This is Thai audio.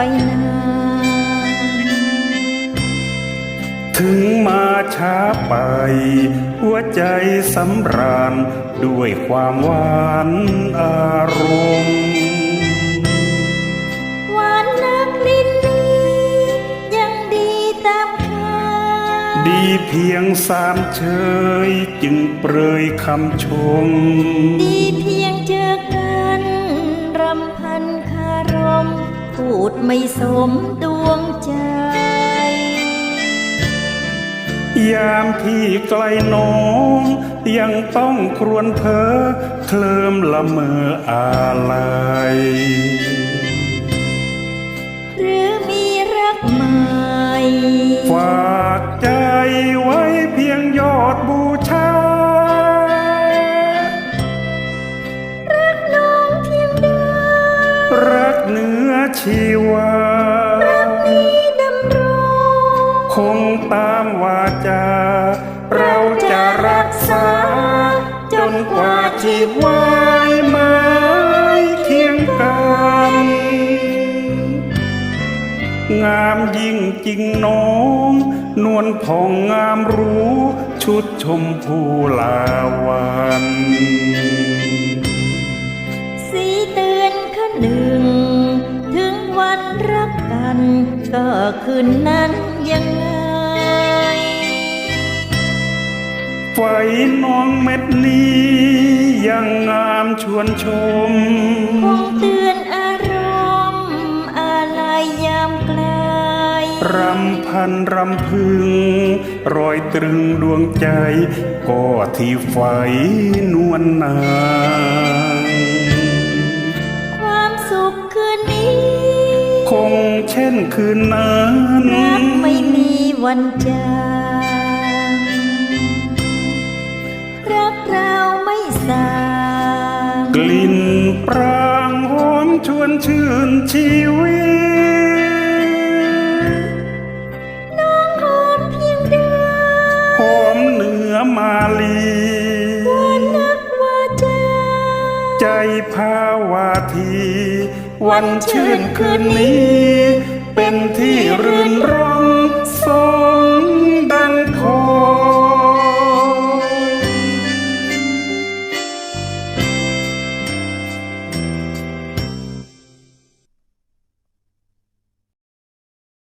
ไปนานถึงมาช้าไป หัวใจสำราญด้วยความหวานอารมณ์หวานนักลิ้นนี้ยังดีตามคาดีเพียงสามเชยจึงเปรยคำชม ดีเพียงเจอกัน ไม่สมดวงใจ ยามที่ไกลโน้มยังต้องครวญเพ้อเคลิมละเมออาลัยหรือมีรักใหม่ฝา ชีวานี้ดำรงคงตามวาจา เราจะรักษา จนกว่าชีวายไม้เคียงกันงามยิ่งจริงน้อง นวลผ่องงามรู้ ชุดชมพูลาวัน สีเตือนขนหนึ่ง ก็คืนนั้นยังไง ไฟน้องเม็ดนี้ยังงามชวนชม คงเตือนอารมณ์อะไรยามไกลรำพันรำพึง รอยตรึงดวงใจ ก็ที่ไฟนวลนาง คงเช่นคืนนั้นรักไม่มีวันจางรักเราไม่สางกลิ่นปรางหอมชวนชื่นชีวิตน้องหอมเพียงเดิมหอมเหนือมาลีวันนักว่าจาใจภาวาที วันชื่นคืนนี้ เป็นที่รื่นรมสม